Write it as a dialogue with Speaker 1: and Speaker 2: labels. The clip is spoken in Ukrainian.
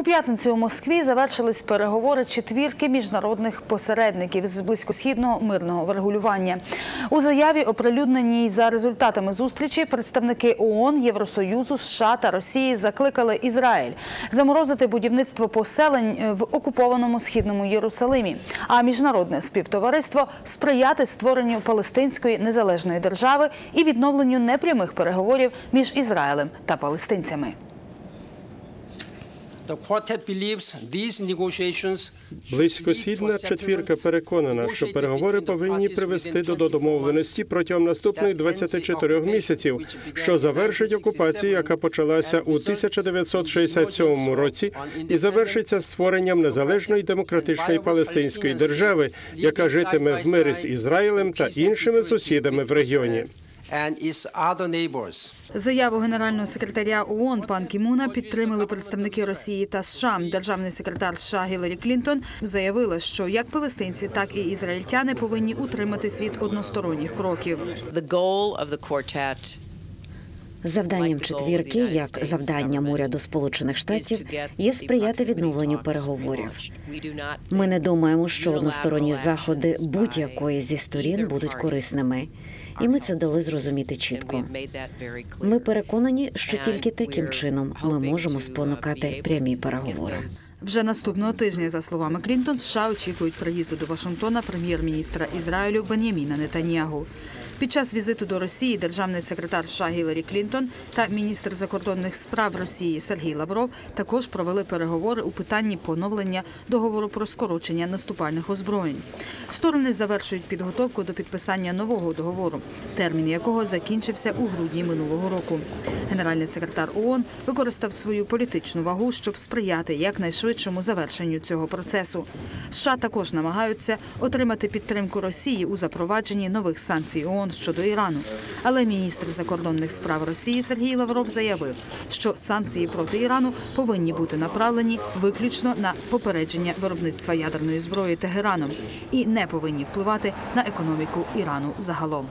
Speaker 1: У п'ятницю у Москві завершились переговори четвірки міжнародних посередників з близькосхідного мирного врегулювання. У заяві, оприлюдненій за результатами зустрічі, представники ООН, Євросоюзу, США та Росії закликали Ізраїль заморозити будівництво поселень в окупованому східному Єрусалимі, а міжнародне співтовариство сприяти створенню палестинської незалежної держави і відновленню непрямих переговорів між Ізраїлем та палестинцями.
Speaker 2: Близькосхідна четвірка переконана, що переговори повинні привести до домовленості протягом наступних 24 місяців, що завершить окупацію, яка почалася у 1967 році, і завершиться створенням незалежної демократичної палестинської держави, яка житиме в мирі з Ізраїлем та іншими сусідами в регіоні.
Speaker 3: And its other neighbors.
Speaker 1: Заяву генерального секретаря ООН пан Кімуна підтримали представники Росії та США. Державний секретар США Гіларі Клінтон заявила, що як палестинці, так і ізраїльтяни повинні утриматись від односторонніх кроків.
Speaker 4: The goal of the quartet
Speaker 5: Завданням четвірки, як завданням уряду Сполучених Штатів, є сприяти відновленню переговорів. Ми не думаємо, що односторонні заходи будь-якої зі сторін будуть корисними, і ми це дали зрозуміти чітко. Ми переконані, що тільки таким чином ми можемо спонукати прямі переговори.
Speaker 1: Вже наступного тижня, за словами Клінтон, США очікують приїзду до Вашингтона прем'єр-міністра Ізраїлю Бен'яміна Нетаньягу. Під час візиту до Росії державний секретар США Гіларі Клінтон та міністр закордонних справ Росії Сергій Лавров також провели переговори у питанні поновлення договору про скорочення наступальних озброєнь. Сторони завершують підготовку до підписання нового договору, термін якого закінчився у грудні минулого року. Генеральний секретар ООН використав свою політичну вагу, щоб сприяти якнайшвидшому завершенню цього процесу. США також намагаються отримати підтримку Росії у запровадженні нових санкцій ООН щодо Ірану. Але міністр закордонних справ Росії Сергій Лавров заявив, що санкції проти Ірану повинні бути направлені виключно на попередження виробництва ядерної зброї Тегераном і не повинні впливати на економіку Ірану загалом.